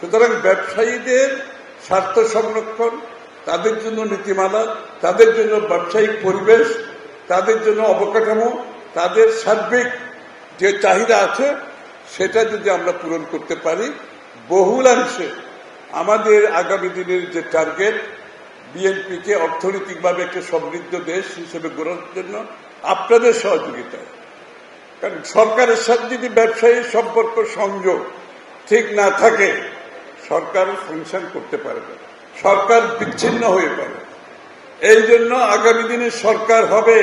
সুতরাং ব্যবসায়ীদের স্বার্থ সংরক্ষণ, তাদের জন্য নীতিমালা, তাদের জন্য ব্যবসায়িক পরিবেশ, তাদের জন্য অবকাঠামো, তাদের সার্বিক যে চাহিদা আছে, সেটা যদি আমরা পূরণ করতে পারি, বহুলাংশে আমাদের আগামী দিনের যে টার্গেট, বিএনপিকে অর্থনৈতিকভাবে একটা সমৃদ্ধ দেশ হিসেবে গড়ার জন্য আপনাদের সহযোগিতায়। কারণ সরকারের সাথে যদি ব্যবসায়ী সম্পর্ক সংযোগ ঠিক না থাকে সরকার ফাংশন করতে পারবে। সরকার বিচ্ছিন্ন হয়ে পারে এই জন্য আগামী দিনে সরকার হবে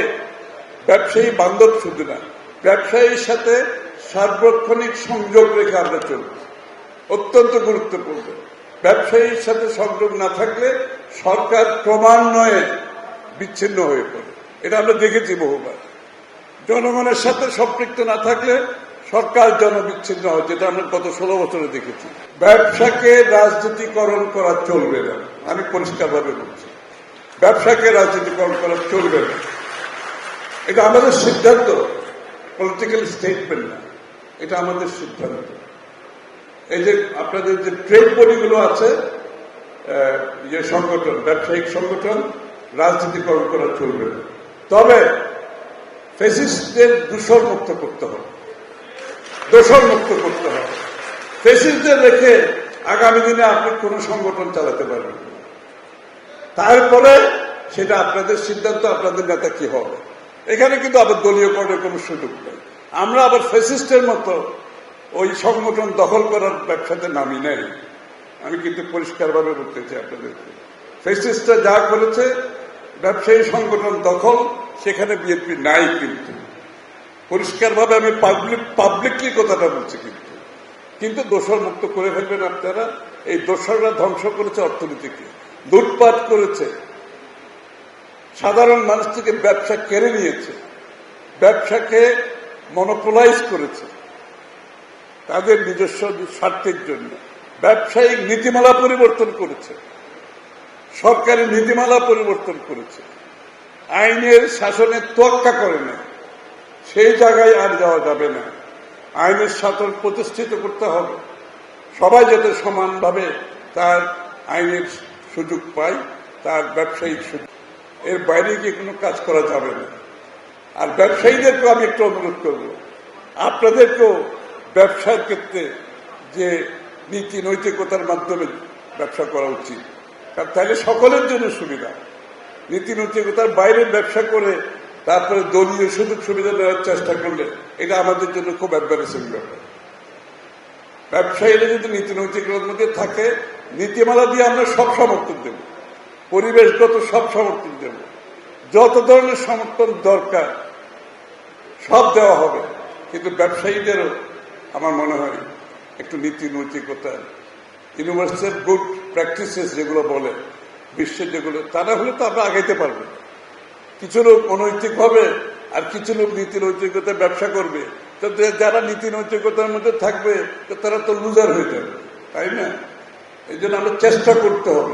ব্যবসায়ী বান্ধব শুধু না, ব্যবসায়ীর সাথে সার্বক্ষণিক সংযোগ রেখে আমরা চলব। অত্যন্ত গুরুত্বপূর্ণ। ব্যবসায়ীর সাথে সংযোগ না থাকলে সরকার ক্রমান্বয়ে বিচ্ছিন্ন হয়ে পড়ে। এটা আমরা দেখেছি বহুবার। জনগণের সাথে সম্পৃক্ত না থাকলে সরকার জনবিচ্ছিন্ন হয়, যেটা আমরা গত ষোলো বছরে দেখেছি। ব্যবসাকে রাজনীতিকরণ করা চলবে না, আমি পরিষ্কারভাবে বলছি। ব্যবসাকে রাজনীতিকরণ করা চলবে না। এটা আমাদের সিদ্ধান্ত পলিটিক্যাল স্টেটমেন্ট না, এটা আমাদের সিদ্ধান্ত। এই যে আপনাদের যে ট্রেড বডিগুলো আছে যে সংগঠন, ব্যবসায়িক সংগঠন, রাজনীতিকরণ করা চলবে না। তবে ফেসিস্টদের দূষণ মুক্ত করতে হবে। দোষণ মুক্ত করতে হবে। ফেসিস্টদের রেখে আগামী দিনে আপনি কোনো সংগঠন চালাতে পারবেন। তারপরে সেটা আপনাদের সিদ্ধান্ত, আপনাদের নেতা কি হবে? এখানে কিন্তু আবার দলীয় করার কোনো সুযোগ নেই। আমরা আবার ফেসিস্টের মতো ওই সংগঠন দখল করার ব্যবসাতে নামি নেই। আমি কিন্তু পরিষ্কারভাবে বলতে চাই আপনাদেরকে। ফেসিস্টরা যা করেছে, ব্যবসায়ী সংগঠন দখল, সেখানে বিএনপি নাই কিন্তু। পরিষ্কারভাবে আমি পাবলিক পাবলিকলি কথাটা বলছি কিন্তু। কিন্তু দোষর মুক্ত করে ফেলবেন আপনারা। এই দোষররা ধ্বংস করেছে অর্থনীতিকে, লুটপাট করেছে। সাধারণ মানুষ থেকে ব্যবসা কেড়ে নিয়েছে, ব্যবসাকে মনোপোলাইজ করেছে। তাদের নিজস্ব স্বার্থের জন্য। ব্যবসায়িক নীতিমালা পরিবর্তন করেছে। সরকারি নীতিমালা পরিবর্তন করেছে। আইনের শাসনের তোয়াক্কা করে না সেই জায়গায় আর যাওয়া যাবে না। আইনের শাসন প্রতিষ্ঠিত করতে হবে। সবাই যাতে সমানভাবে তার আইনের সুযোগ পায়, তার ব্যবসায়িক সুযোগ। এর বাইরে গিয়ে কোনো কাজ করা যাবে না। আর ব্যবসায়ীদেরকেও আমি একটু অনুরোধ করব। আপনাদেরকেও ব্যবসার ক্ষেত্রে যে নীতি নৈতিকতার মাধ্যমে ব্যবসা করা উচিত। কারণ তাহলে সকলের জন্য সুবিধা। নীতি নৈতিকতার বাইরে ব্যবসা করে তারপরে দলীয় সুযোগ সুবিধা নেওয়ার চেষ্টা করলে এটা আমাদের জন্য খুব অ্যাম্বারেসিং ব্যাপার। ব্যবসায়ীরা যদি নীতি নৈতিকতার মধ্যে থাকে, নীতিমালা দিয়ে আমরা সব সমর্থন দেব। পরিবেশগত সব সমর্থন দেব। যত ধরনের সমর্থন দরকার, সব দেওয়া হবে। কিন্তু ব্যবসায়ীদেরও আমার মনে হয় একটু নীতি নৈতিকতা ইউনিভার্সিটির গুড প্র্যাকটিসেস যেগুলো বলে, বিশ্বের যেগুলো, তারা হলে তো আমরা আগাইতে পারব। কিছু লোক অনৈতিক হবে আর কিছু লোক নীতি নৈতিকতায় ব্যবসা করবে। তো যারা নীতি নৈতিকতার মধ্যে থাকবে, তো তারা তো লুজার হয়ে যাবে। তাই না? এই জন্য আমরা চেষ্টা করতে হবে।